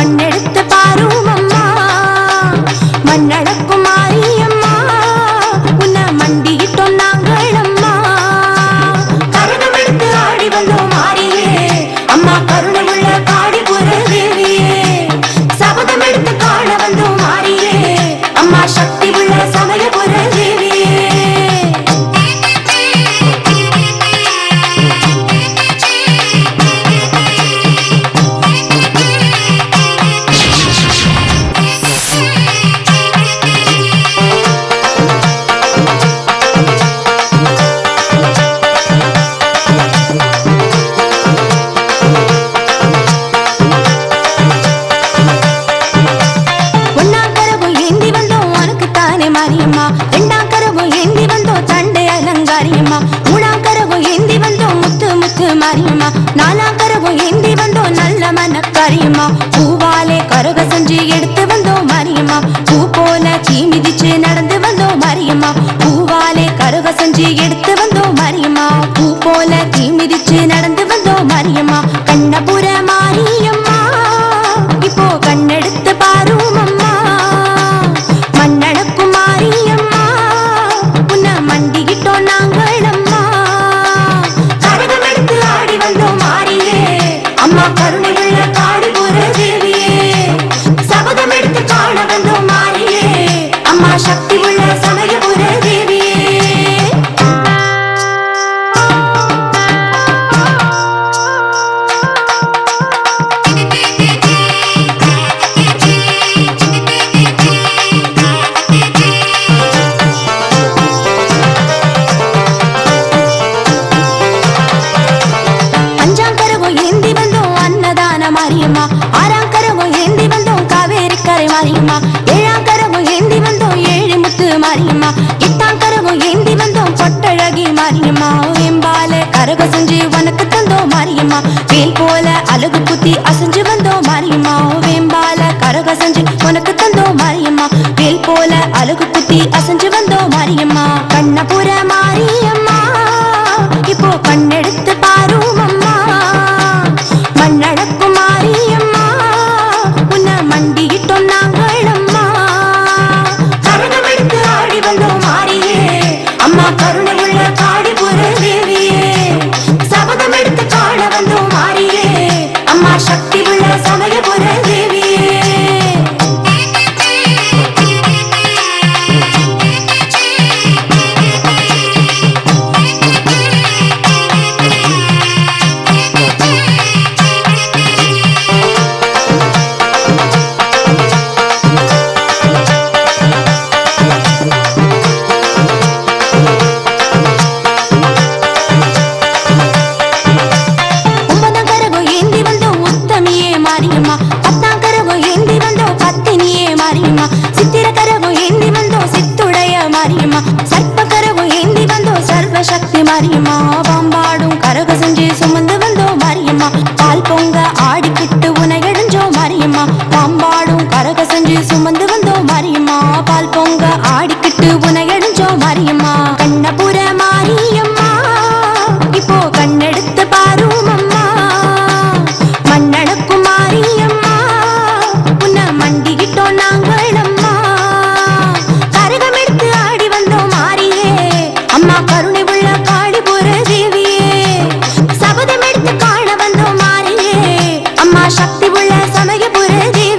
மண்ணெடு மாரியம்மா ரெண்டாம் கரவு ஏந்தி வந்தோம் தண்டை அலங்காரியம்மா. மூணாம் கரவு ஏந்தி வந்தோம் முத்து முத்து மாரியம்மா. நாலாம் கரவு ஏந்தி வந்தோம் நல்ல மனக்காரியம்மா. பூவாலே கருக செஞ்சு எடுத்து வந்தோம் மாரியம்மா. பூ போல சீ நடந்து வந்தோம் மாரியம்மா. பூவாலே கருக செஞ்சு எடுத்து மாரியம்மா வெம்பால கரக செஞ்சு உனக்கு தந்தோம் மாரியம்மா. வேல் போல அழகு குத்தி அசைஞ்சு வந்தோம் மாரியம்மா. வேம்பால கரக செஞ்சு உனக்கு தந்தோம் மாரியம்மா. வேல் போல அழகு குத்தி அசைஞ்சு வந்தோம் மாரியம்மா. கண்ணபுர மாரியம்மா மாரியம்மா பாம்பாடும் கரக செஞ்சு சுமந்து வந்தோம் மாரியம்மா. பால் பொங்க ஆடிக்கிட்டு உனை அடைஞ்சோம் மாரியம்மா. பாம்பாடும் கரக செஞ்சு சுமந்து வந்தோம் மாரியம்மா. பால் பொங்க ஆடிக்கிட்டு உனை அடைஞ்சோம் மாரியம்மா. கண்ணபுர மாரியம்மா இப்போ அம்மா சக்தி உள்ள